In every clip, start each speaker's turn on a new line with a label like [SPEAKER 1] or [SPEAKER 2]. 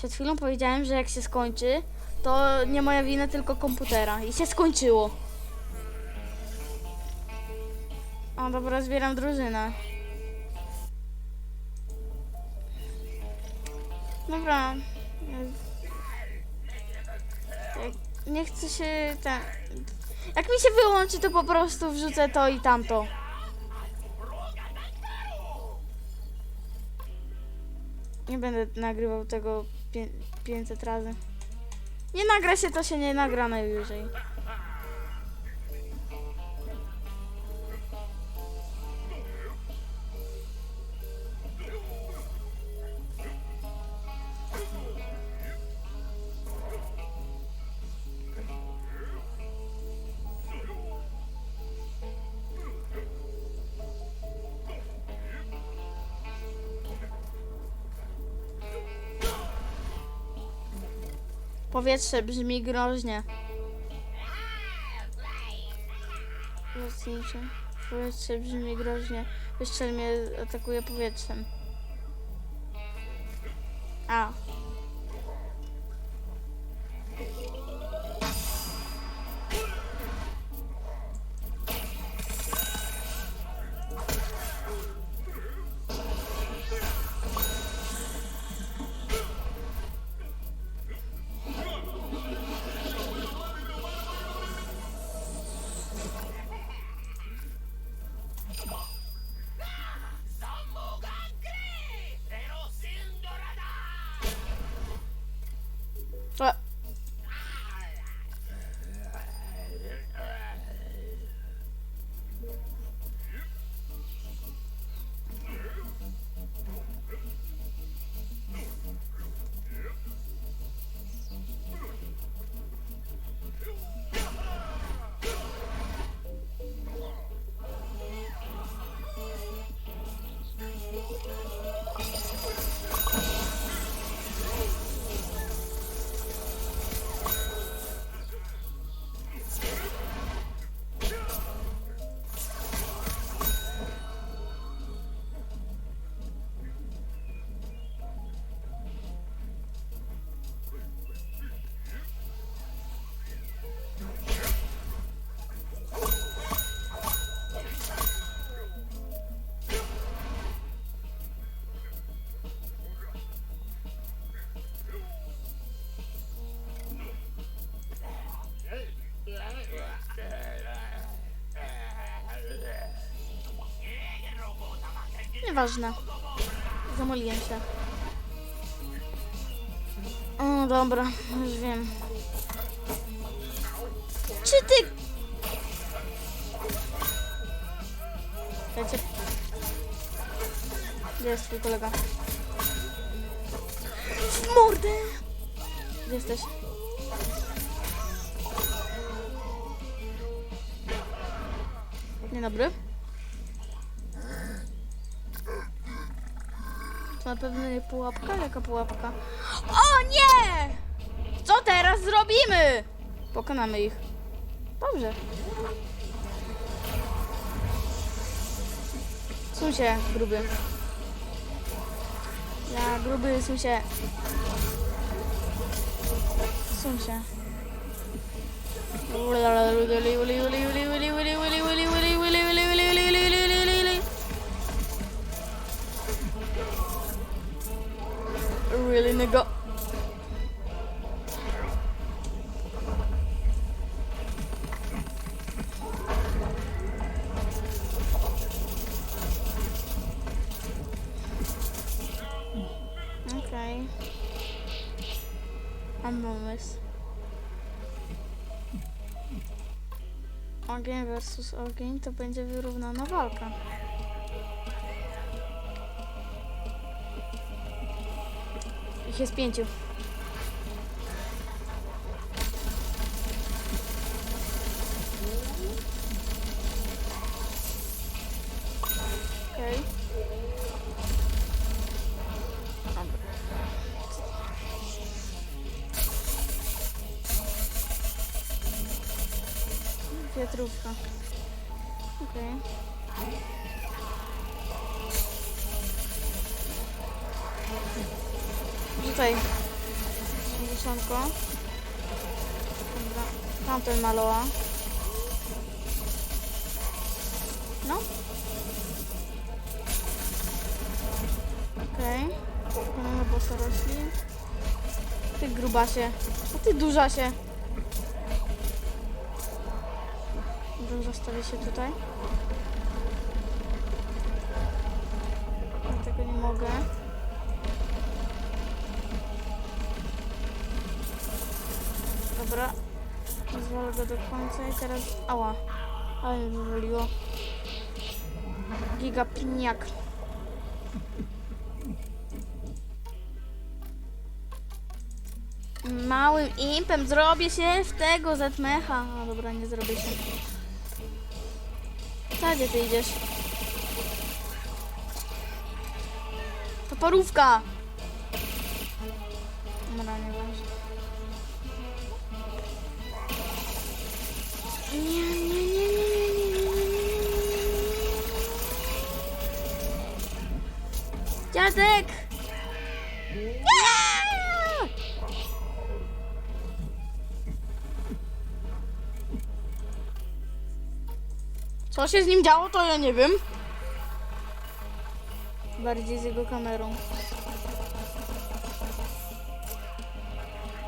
[SPEAKER 1] Przed chwilą powiedziałem, że jak się skończy, to nie moja wina, tylko komputera. I się skończyło. O, dobra, zbieram drużynę. Dobra. Jak nie chcę się ten... Jak mi się wyłączy, to po prostu wrzucę to i tamto. Nie będę nagrywał tego 500 razy. Nie nagra się, to się nie nagra najwyżej. Powietrze brzmi groźnie. Mocniejsze. Powietrze brzmi groźnie. Wystrzel mnie atakuje powietrzem. A. Nieważne. Zamoliłem się. O, dobra, już wiem. Czy ty... Wiecie... Gdzie jest twój kolega? W mordę! Gdzie jesteś? Dzień dobry. Na pewno nie pułapka? Jaka pułapka? O nie! Co teraz zrobimy? Pokonamy ich. Dobrze. Suń się, gruby. Ja, gruby, suń się. Suń się. Really Pomysł. Ogień versus ogień to będzie wyrównana walka. Ich jest pięciu. Wiatrówka. Okej. Rzucaj. mieszanko. Dobra, tamten maloa. No. Okej. Okay. Kolejne bossa roślin. Ty grubasie. A ty dużasie. Dobra, się tutaj. Ja tego nie mogę. Dobra. Zwalę go do końca i teraz... Ała. Ale mi wywaliło. Giga piniak. Małym impem zrobię się w tego zetmecha. A dobra, nie zrobię się. Na gdzie ty idziesz? To parówka! Dobra, nie ważne. Nie, nie, nie, nie, nie, nie, nie, nie. Dziadek! Nie! Co się z nim działo, to ja nie wiem. Bardziej z jego kamerą.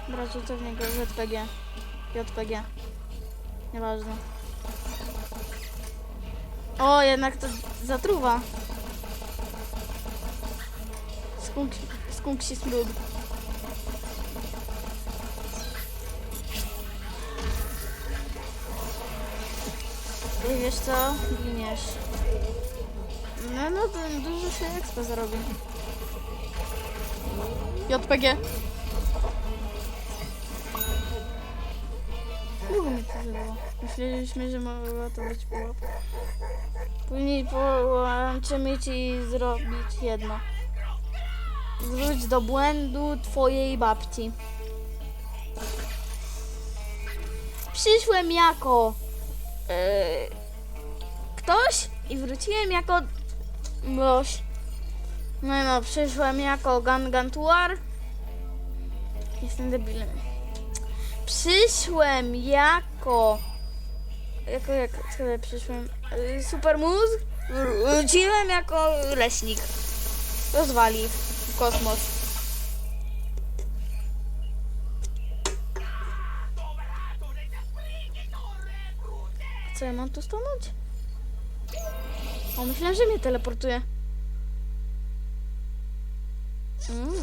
[SPEAKER 1] Dobra, rzucę w niego ZPG. JPG. Nieważne. O, jednak to zatruwa. Skunk, skunk się smród. Wiesz co? Giniesz. No, no, to dużo się expa zarobi. JPG. Długo mi to zajęło. Myśleliśmy, że mogła to być pułapka. Później połączymy ci zrobić jedno. Wróć do błędu twojej babci. Przyszłem jako ktoś i wróciłem jako goś. No no, przyszłem jako Gangantuar. Jestem debilem. Przyszłem jako. Jako jak sobie przyszłem? Y, Super mózg. Wróciłem jako leśnik. Rozwali w kosmos. Co ja mam tu stanąć? O, myślałem, że mnie teleportuje. Mm.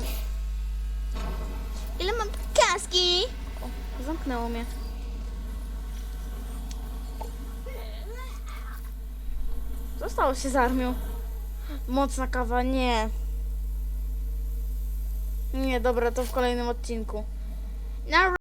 [SPEAKER 1] Ile mam kaski? O, zamknęło mnie. Co stało się z armią? Mocna kawa, nie. Nie, dobra, to w kolejnym odcinku.